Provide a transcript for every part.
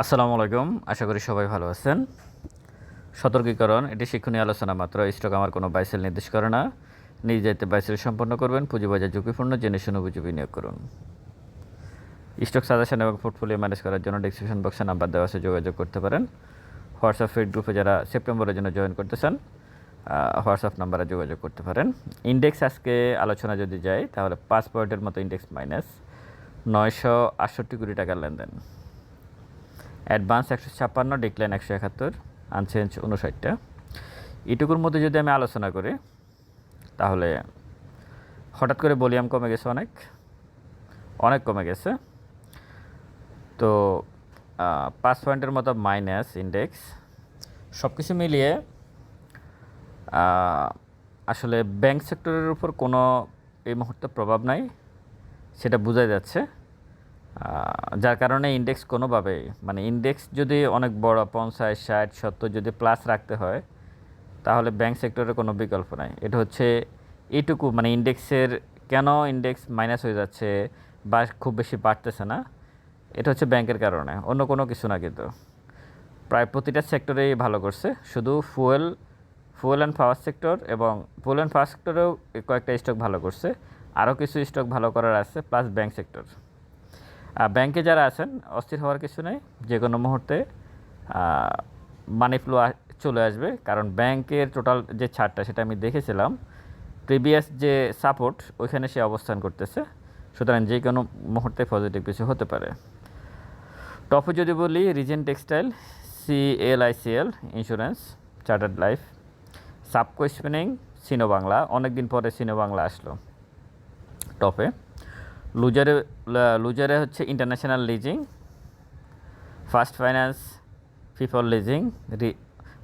আসসালামু আলাইকুম, আশা করি সবাই ভালো আছেন। সতর্কীকরণ, এটি শিক্ষণীয় আলোচনা মাত্র স্টক আমার কোনো বাইসেল নির্দেশ করে না। নিজ দায়িত্বে বাইসেল সম্পন্ন করবেন, পুঁজিবাজার ঝুঁকিপূর্ণ, জেনে শুনে বুঝে বিনিয়োগ করুন। স্টক সাজেশন এবং পোর্টফোলিও ম্যানেজ করার জন্য ডিসক্রিপশন বক্সে নাম্বার দেওয়া আছে, যোগাযোগ করতে পারেন। হোয়াটসঅ্যাপ ফিড গ্রুপে যারা সেপ্টেম্বরের জন্য জয়েন করতে চান হোয়াটসঅ্যাপ নাম্বারে যোগাযোগ করতে পারেন। ইন্ডেক্স আজকে আলোচনা যদি যায়, তাহলে পাঁচ পয়েন্টের মতো ইন্ডেক্স মাইনাস নয়শো আটষট্টি কোটি টাকার লেনদেন। অ্যাডভান্স একশো ছাপ্পান্ন, ডিক্লাইন একশো একাত্তর, আনচেঞ্জ উনষাটটা এটুকুর মধ্যে যদি আমি আলোচনা করি, তাহলে হঠাৎ করে ভলিউম কমে গেছে অনেক অনেক কমে গেছে। তো পাঁচ পয়েন্টের মতো মাইনাস ইন্ডেক্স সব কিছু মিলিয়ে আসলে ব্যাংক সেক্টরের উপর কোনো এই মুহূর্তে প্রভাব নাই, সেটা বোঝা যাচ্ছে। যার কারণে ইন্ডেক্স কোনোভাবে মানে ইন্ডেক্স যদি অনেক বড়, পঞ্চাশ, ষাট, সত্তর যদি প্লাস রাখতে হয়, তাহলে ব্যাংক সেক্টরের কোনো বিকল্প নাই। এটা হচ্ছে এইটুকু মানে ইন্ডেক্সের কেন ইন্ডেক্স মাইনাস হয়ে যাচ্ছে বা খুব বেশি বাড়তেছে না, এটা হচ্ছে ব্যাংকের কারণে, অন্য কোনো কিছু না কিন্তু। প্রায় প্রতিটা সেক্টরেই ভালো করছে, শুধু fuel fuel and power sector এবং ফুয়েল অ্যান্ড পাওয়ার সেক্টরেও কয়েকটা স্টক ভালো করছে, আরও কিছু স্টক ভালো করার আছে প্লাস ব্যাংক সেক্টর ব্যাংকে যারা আছেন, অস্থির হওয়ার কিছু নেই যে কোনো মুহূর্তে মানি ফ্লো চলে আসবে। কারণ ব্যাংকের টোটাল যে ছাড়টা, সেটা আমি দেখেছিলাম প্রিভিয়াস যে সাপোর্ট ওইখানে সে অবস্থান করতেছে। সুতরাং যে কোনো মুহূর্তে পজিটিভ কিছু হতে পারে। টপে যদি বলি Regent textile C L CLICL insurance chartered life সাবকো spinning সিনো Bangla অনেক দিন পরে সিনো বাংলা আসলো। টপে লুজারে লুজারে হচ্ছে international leasing first finance people leasing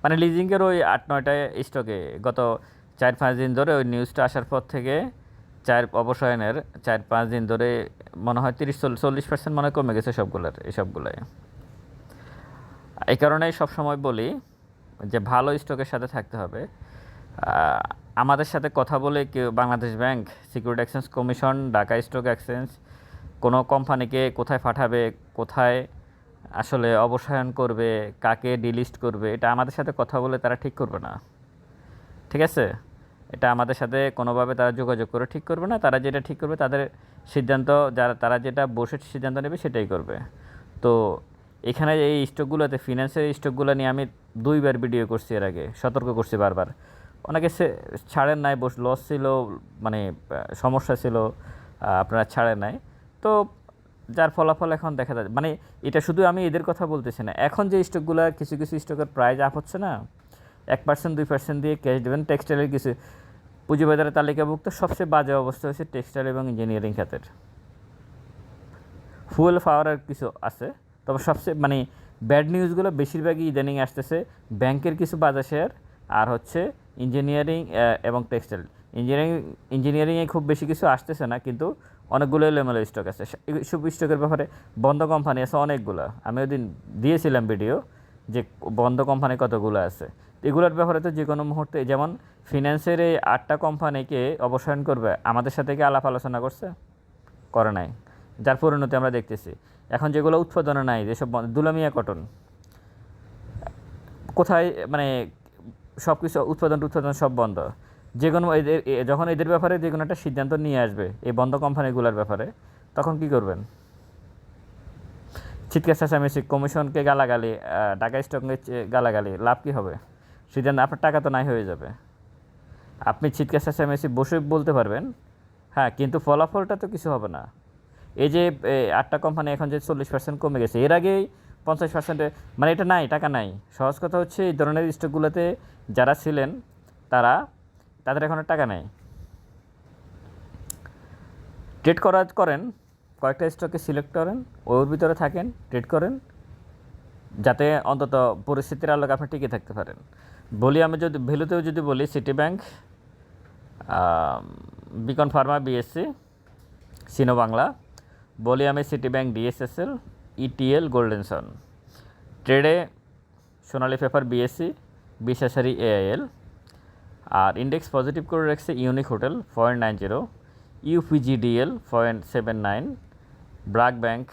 মানে লিজিংয়ের ওই আট নয়টা স্টকে গত চার পাঁচ দিন ধরে ওই নিউজটা আসার পর থেকে চার অবসায়নের চার পাঁচ দিন ধরে মনে হয় তিরিশ চল্লিশ পার্সেন্ট মনে কমে গেছে সবগুলোর এই সবগুলোয় এই কারণেই সবসময় বলি যে ভালো স্টকের সাথে থাকতে হবে। আমাদের সাথে কথা বলে কেউ Bangladesh bank security exchange commission Dhaka stock exchange কোনো কোম্পানিকে কোথায় পাঠাবে, কোথায় আসলে অবসায়ন করবে, কাকে ডিলিস্ট করবে, এটা আমাদের সাথে কথা বলে তারা ঠিক করবে না। ঠিক আছে? এটা আমাদের সাথে কোনোভাবে তারা যোগাযোগ করে ঠিক করবে না। তারা যেটা ঠিক করবে তাদের সিদ্ধান্ত, যারা, তারা যেটা বসে সিদ্ধান্ত নেবে সেটাই করবে। তো এখানে এই স্টকগুলোতে ফিনান্সের স্টকগুলো নিয়ে আমি দুইবার ভিডিও করছি এর আগে, সতর্ক করছি বারবার। অনেকে ছাড়েন নাই, বস লস ছিল মানে সমস্যা ছিল আপনারা ছাড়েন নাই। তো যার ফলাফল এখন দেখা যায় মানে এটা শুধু আমি এদের কথা বলতেছি না, এখন যে স্টকগুলো কিছু কিছু স্টকের প্রাইস আপ হচ্ছে না, এক পার্সেন্ট দুই পার্সেন্ট দিয়ে ক্যাশ দেবেন টেক্সটাইলের কিছু পুঁজিবাজারের তালিকাভুক্ত সবচেয়ে বাজে অবস্থা হয়েছে টেক্সটাইল এবং ইঞ্জিনিয়ারিং খাতের। ফুয়েল পাওয়ারের কিছু আছে, তবে সবচেয়ে মানে ব্যাড নিউজগুলো বেশিরভাগই ইদানিং আসতেছে ব্যাংকের কিছু বাজার শেয়ার আর হচ্ছে ইঞ্জিনিয়ারিং এবং টেক্সটাইল। ইঞ্জিনিয়ারিং ইঞ্জিনিয়ারিংয়ে খুব বেশি কিছু আসতেছে না, কিন্তু অনেকগুলো এলোমেলো স্টক আছে। সব স্টকের ব্যাপারে বন্ধ কোম্পানি আছে অনেকগুলো। আমি ওদিন দিয়েছিলাম ভিডিও যে বন্ধ কোম্পানি কতগুলো আছে। এগুলোর ব্যাপারে তো যে কোনো মুহূর্তে, যেমন ফিন্যান্সের এই আটটা কোম্পানিকে অবসায়ন করবে, আমাদের সাথে কি আলাপ আলোচনা করছে? করে নাই। যার পরিণতি আমরা দেখতেছি। এখন যেগুলো উৎপাদনে নাই, যেসব দুলামিয়া কটন। কোথায় মানে সব কিছু উৎপাদন উৎপাদন সব বন্ধ। যে কোনো এদের যখন এদের ব্যাপারে যে কোনো একটা সিদ্ধান্ত নিয়ে আসবে, এই বন্ধ কোম্পানিগুলোর ব্যাপারে, তখন কি করবেন? চিৎকার চেঁচামেচি, কমিশনকে গালাগালি ঢাকা স্টককে গালাগালি, লাভ কী হবে? সিদ্ধান্ত, আপনার টাকা তো নাই হয়ে যাবে। আপনি চিৎকার চেঁচামেচি বসে বলতে পারবেন হ্যাঁ কিন্তু ফলাফলটা তো কিছু হবে না। এই যে আটটা কোম্পানি এখন যে চল্লিশ পার্সেন্ট কমে গেছে, এর আগেই পঞ্চাশ পার্সেন্টে মানে এটা নাই, টাকা নাই। সহজ কথা হচ্ছে, এই ধরনের স্টকগুলোতে যারা ছিলেন, তারা, তাদের এখন টাকা নেই। ট্রেড করা করেন, কয়েকটা স্টকে সিলেক্ট করেন, ওর ভিতরে থাকেন, ট্রেড করেন, যাতে অন্তত পরিস্থিতির আলোকে আপনি টিকে থাকতে পারেন। বলি আমি যদি, ভ্যালুতেও যদি বলি city bank Beacon pharma BSC সিনো Bangla বলি আমি city bank DSSL ETL Golden Son ট্রেডে সোনালী পেপার বিএসসি বিশেষারি এআইএল আর ইন্ডেক্স পজিটিভ করে রাখছে unique hotel point nine zero UPGDCL point seven nine BRAC bank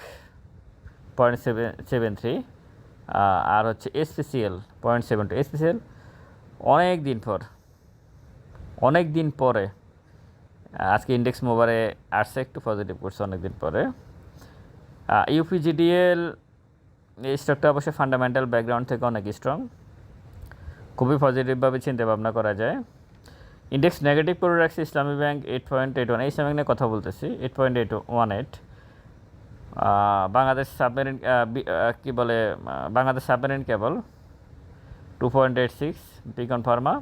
point seven seven three আর হচ্ছে SPCL point seven two SPCL অনেক দিন পর অনেক দিন পরে আজকে ইন্ডেক্স মোবারে আসছে, একটু পজিটিভ করছে অনেক দিন পরে। ইউপিজিডিএল এই স্টকটা অবশ্যই ফান্ডামেন্টাল ব্যাকগ্রাউন্ড থেকে অনেক স্ট্রং খুবই পজিটিভভাবে চিন্তা ভাবনা করা যায়। ইন্ডেক্স নেগেটিভ করে রাখছে Islami bank eight point eight one এই ইসলামিক নিয়ে কথা বলতেছি eight point eight one eight Bangladesh submarine কী বলে Bangladesh submarine cable two point eight six Beacon pharma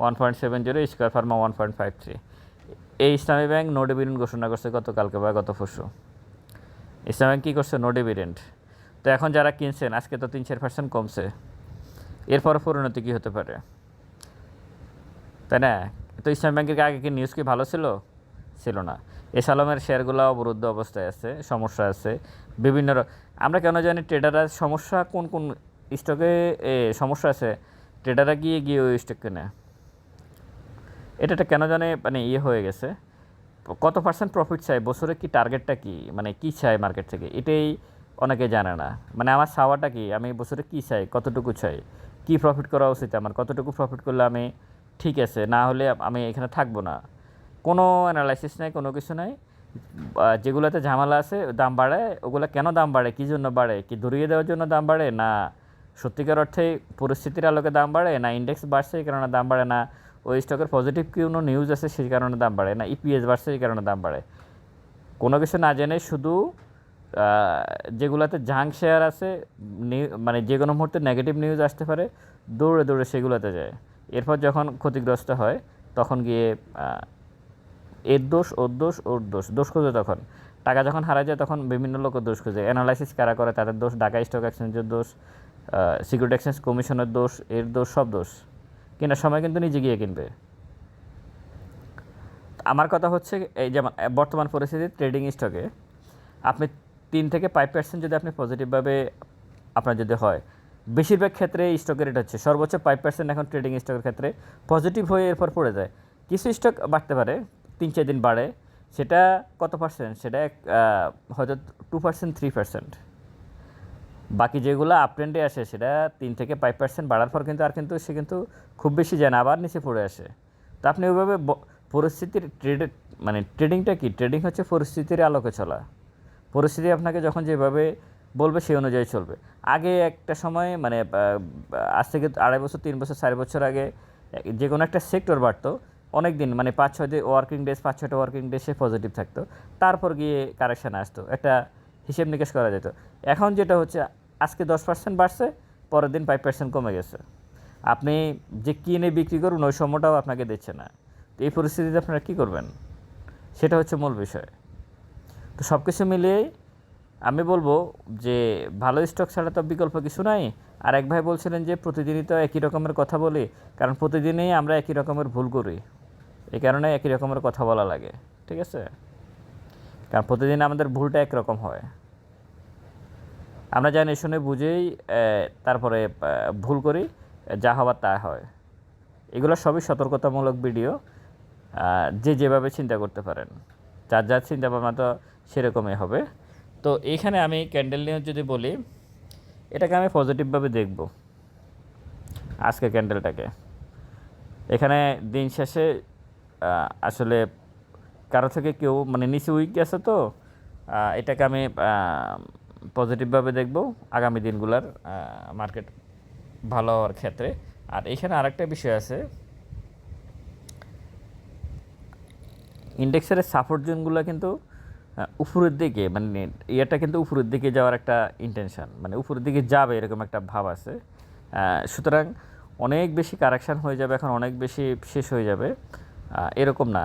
one point seven zero square pharma one point five three এই Islami bank no ঘোষণা করছে গতকালকে বা গত পরশু। ইসলামী ব্যাংক কী করছে? নো ডিভিডেন্ড তো এখন যারা কিনছেন, আজকে তো তিন চার পার্সেন্ট কমছে। এরপর পরিণতি কী হতে পারে? তাই না? তো ইসলাম ব্যাংকের আগে কি নিউজ কি ভালো ছিল? ছিল না। এস আলমের শেয়ারগুলো অবরুদ্ধ অবস্থায় আছে, সমস্যা আছে। বিভিন্ন আমরা কেন জানি ট্রেডাররা সমস্যা কোন কোন স্টকে সমস্যা আছে? ট্রেডাররা গিয়ে গিয়ে ওই স্টক কেনে। এটা কেন জানে মানে ইয়ে হয়ে গেছে। কত পার্সেন্ট প্রফিট চাই? বছরে কি টার্গেটটা কি? মানে কি চাই মার্কেট থেকে? এটাই অনেকে জানে না। মানে আমার চাওয়াটা কি? আমি বছরে কি চাই? কতটুকু চাই? কি প্রফিট করা উচিত আমার? কতটুকু প্রফিট করলে আমি ঠিক আছে? না হলে আমি এখানে থাকব না। কোনো অ্যানালাইসিস নাই, কোনো কিছু নাই। যেগুলোতে ঝামেলা আছে, দাম বাড়ে। ওগুলো কেন দাম বাড়ে? কী জন্য বাড়ে? কি ধরিয়ে দেওয়ার জন্য দাম বাড়ে? না। সত্যিকার অর্থে পরিস্থিতির আলোকে দাম বাড়ে? না ইন্ডেক্স বাড়ছে কারণে দাম বাড়ে না। ওই স্টকের পজিটিভ কোনো নিউজ আছে সেই কারণে দাম বাড়ে? না ইপিএস বাড়ছে এই কারণে দাম বাড়ে। কোনো কিছু না জেনে শুধু যেগুলোতে জাঙ্ক শেয়ার আছে মানে যে কোনো মুহূর্তে নেগেটিভ নিউজ আসতে পারে, দৌড়ে দৌড়ে সেগুলোতে যায়। এরপর যখন ক্ষতিগ্রস্ত হয়, তখন গিয়ে এর দোষ, ওর দোষ ওর দোষ দোষ খোঁজে তখন। টাকা যখন হারা যায়, তখন বিভিন্ন লোক দোষ খোঁজে। অ্যানালাইসিস কারা করে, তাদের দোষ, ঢাকা স্টক এক্সচেঞ্জের দোষ সিকিউরিটি এক্সচেঞ্জ কমিশনের দোষ, এর দোষ, সব দোষ। কেনার সময় কিন্তু নিজে গিয়ে কিনবে। আমার কথা হচ্ছে এই যেমন বর্তমান পরিস্থিতি ট্রেডিং স্টকে আপনি তিন থেকে ফাইভ পার্সেন্ট যদি আপনি পজিটিভভাবে আপনার যদি হয়, বেশিরভাগ ক্ষেত্রে স্টকের রেট হচ্ছে, সর্বোচ্চ ফাইভ পার্সেন্ট এখন ট্রেডিং স্টকের ক্ষেত্রে পজিটিভ হয়ে এরপর পড়ে যায়। কিছু স্টক বাড়তে পারে, তিন চার দিন বাড়ে, সেটা কত পার্সেন্ট সেটা হয়তো টু পার্সেন্ট থ্রি পার্সেন্ট বাকি যেগুলো আপ ট্রেন্ডে আসে, সেটা তিন থেকে ফাইভ পার্সেন্ট বাড়ার পর কিন্তু আর কিন্তু সে কিন্তু খুব বেশি যায় না, আবার নিচে পড়ে আসে। তো আপনি ওইভাবে পরিস্থিতির ট্রেড মানে ট্রেডিংটা কি? ট্রেডিং হচ্ছে পরিস্থিতির আলোকে চলা। পরিস্থিতি আপনাকে যখন যেভাবে বলবে সেই অনুযায়ী চলবে। আগে একটা সময় মানে আজ থেকে আড়াই বছর, তিন বছর, চার বছর আগে যে কোনো একটা সেক্টর বাড়তো। অনেক দিন মানে পাঁচ ছয় ওয়ার্কিং ডেজ পাঁচ ছয়টা ওয়ার্কিং ডেসে পজিটিভ থাকতো। তারপর গিয়ে কারেকশান আসতো। একটা হিসেব নিকেশ করা যেত। এখন যেটা হচ্ছে, আজকে দশ পার্সেন্ট বাড়ছে, পরের দিন ফাইভ পার্সেন্ট কমে গেছে। আপনি যে কিনে বিক্রি করুন, ওই সময়টাও আপনাকে দিচ্ছে না। তো এই পরিস্থিতিতে আপনারা কী করবেন? সেটা হচ্ছে মূল বিষয়। তো সব কিছু মিলিয়ে আমি বলব যে, ভালো স্টক ছাড়া তো বিকল্প কিছু নাই। আর এক ভাই বলছিলেন যে, প্রতিদিনই তো একই রকমের কথা বলি, কারণ প্রতিদিনই আমরা একই রকমের ভুল করি। এই কারণে একই রকমের কথা বলা লাগে। ঠিক আছে? কারণ প্রতিদিন আমাদের ভুলটা একরকম হয়। আমরা জানি, শুনে বুঝেই তারপরে ভুল করি, যা হওয়ার তা হয়। এগুলো সবই সতর্কতামূলক ভিডিও। যে যেভাবে চিন্তা করতে পারেন। যার যার চিন্তা ভাবনা তো সেরকমই হবে। তো এইখানে আমি ক্যান্ডেল নিয়ে যদি বলি, এটাকে আমি পজিটিভভাবে দেখব। আজকে ক্যান্ডেলটাকে এখানে দিন শেষে আসলে কারও থেকে কেউ মানে নিচে উইক গেছে তো এটাকে আমি পজিটিভভাবে দেখব আগামী দিনগুলোর মার্কেট ভালো হওয়ার ক্ষেত্রে। আর এখানে আরেকটা বিষয় আছে ইন্ডেক্সের সাপোর্ট জোনগুলো কিন্তু উপরের দিকে মানে ইয়েটা কিন্তু উপরের দিকে যাওয়ার একটা ইন্টেনশন মানে উপরের দিকে যাবে এরকম একটা ভাব আছে। সুতরাং অনেক বেশি কারেকশান হয়ে যাবে, এখন অনেক বেশি শেষ হয়ে যাবে। এরকম না।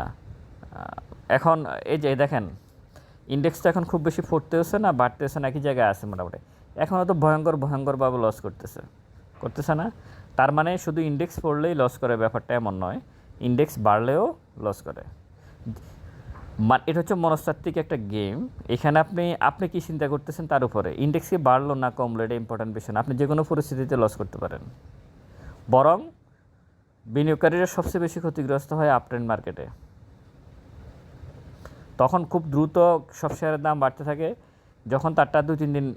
এখন এই যে দেখেন ইন্ডেক্সটা এখন খুব বেশি ফুটতেছে না, বাড়তেছে না, একই জায়গায় আছে মোটামুটি। এখনও তো ভয়ঙ্কর ভয়ঙ্করভাবে লস করতেছে করতেছে না। তার মানে শুধু ইন্ডেক্স পড়লেই লস করে, ব্যাপারটা এমন নয় ইন্ডেক্স বাড়লেও লস করে। এটা হচ্ছে মনস্তাত্ত্বিক একটা গেম এখানে আপনি আপনি কি চিন্তা করতেছেন তার উপরে? ইন্ডেক্স কি বাড়লো না কমলো, এটা ইম্পর্ট্যান্ট বিষয় না। আপনি যে কোনো পরিস্থিতিতে লস করতে পারেন। বরং বিনিয়োগকারীরা সবচেয়ে বেশি ক্ষতিগ্রস্ত হয় আপট্রেন্ড মার্কেটে তখন খুব দ্রুত সব শেয়ারের দাম বাড়তে থাকে। যখন তারটা দু তিন দিন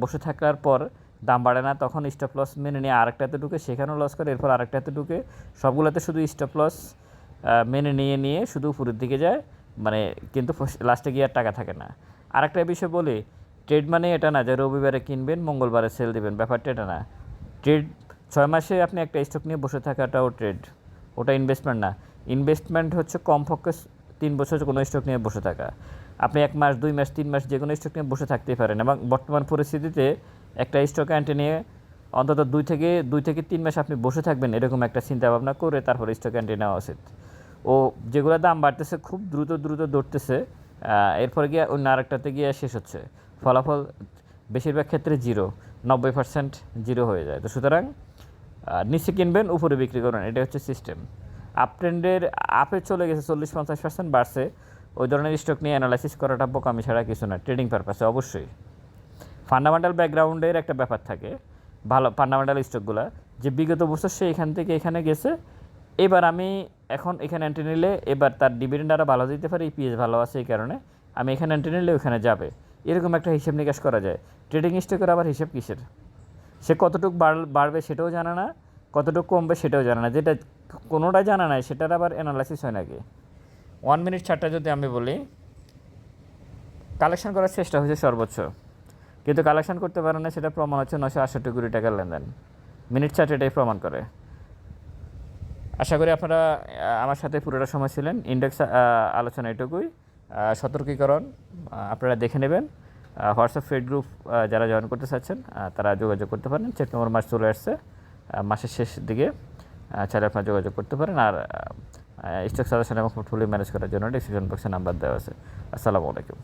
বসে থাকার পর দাম বাড়ে না, তখন স্টপ লস মেনে নিয়ে আরেকটাতে ঢুকে, সেখানেও লস করে, এরপর আরেকটাতে ঢুকে। সবগুলোতে শুধু স্টপ লস মেনে নিয়ে নিয়ে শুধু উপরের দিকে যায়। মানে কিন্তু লাস্টে গিয়ে আর টাকা থাকে না। আরেকটা বিষয় বলি ট্রেড মানে এটা না যে রবিবারে কিনবেন, মঙ্গলবারে সেল দিবেন, ব্যাপারটা এটা না। ট্রেড ছয় মাসে আপনি একটা স্টক নিয়ে বসে থাকাটাও ট্রেড ওটা ইনভেস্টমেন্ট না। ইনভেস্টমেন্ট হচ্ছে কমপক্ষে তিন বছর কোনো স্টক নিয়ে বসে থাকা। আপনি এক মাস, দুই মাস, তিন মাস যে কোনো স্টক নিয়ে বসে থাকতেই পারেন এবং বর্তমান পরিস্থিতিতে একটা স্টক অ্যান্টে নিয়ে অন্তত দুই থেকে দুই থেকে তিন মাস আপনি বসে থাকবেন এরকম একটা চিন্তা ভাবনা করে তারপরে স্টক অ্যান্টে নেওয়া উচিত। ও যেগুলো দাম বাড়তেছে, খুব দ্রুত দ্রুত দৌড়তেছে এরপরে গিয়ে অন্য আরেকটাতে গিয়ে শেষ হচ্ছে। ফলাফল বেশিরভাগ ক্ষেত্রে জিরো নব্বই পার্সেন্ট জিরো হয়ে যায়। তো সুতরাং নিচে কিনবেন, উপরে বিক্রি করবেন এটা হচ্ছে সিস্টেম আপ ট্রেন্ডের আপে চলে গেছে চল্লিশ পঞ্চাশ পার্সেন্ট বাড়ছে। ওই ধরনের স্টক নিয়ে অ্যানালাইসিস করাটা বোকামি ছাড়া কিছু না ট্রেডিং পারপাসে অবশ্যই। ফান্ডামেন্টাল ব্যাকগ্রাউন্ডের একটা ব্যাপার থাকে, ভালো ফান্ডামেন্টাল স্টকগুলো যে বিগত বছর সে এখান থেকে এখানে গেছে, এবার আমি এখন এখানে এন্ট্রি নিলে এবার তার ডিভিডেন্ড আরও ভালো দিতে পারে ইপিএস ভালো আছে এই কারণে আমি এখানে এন্ট্রি নিলে ওখানে যাবে। এরকম একটা হিসেব নিকাশ করা যায়। ট্রেডিং স্টকের আবার হিসেব কিসের? সে কতটুকু বাড়বে সেটাও জানে না। কতটুকু কমবে সেটাও জানে না। যেটা কোনোটাই জানা নাই সেটার আবার অ্যানালাইসিস হয় নাকি? ওয়ান মিনিট ছাড়টা যদি আমি বলি কালেকশন করার চেষ্টা হয়েছে সর্বোচ্চ। কিন্তু কালেকশন করতে পারে না সেটা প্রমাণ হচ্ছে নশো আটষট্টি কোটি টাকার লেনদেন। মিনিট চার্ট এটাই প্রমাণ করে। আশা করি আপনারা আমার সাথে পুরোটা সময় ছিলেন। ইন্ডেক্স আলোচনা এটুকুই। সতর্কীকরণ আপনারা দেখে নেবেন। হোয়াটসঅ্যাপ ফেড গ্রুপ যারা জয়েন করতে চাচ্ছেন তারা যোগাযোগ করতে পারেন। সেপ্টেম্বর মাস চলে আসছে। মাসের শেষ দিকে চাইলে আপনারা যোগাযোগ করতে পারেন আর স্টক সাজেশন এবং পোর্টফোলিও ম্যানেজ করার জন্য ডিসক্রিপশন বক্সে নাম্বার দেওয়া আছে। আসসালামু আলাইকুম।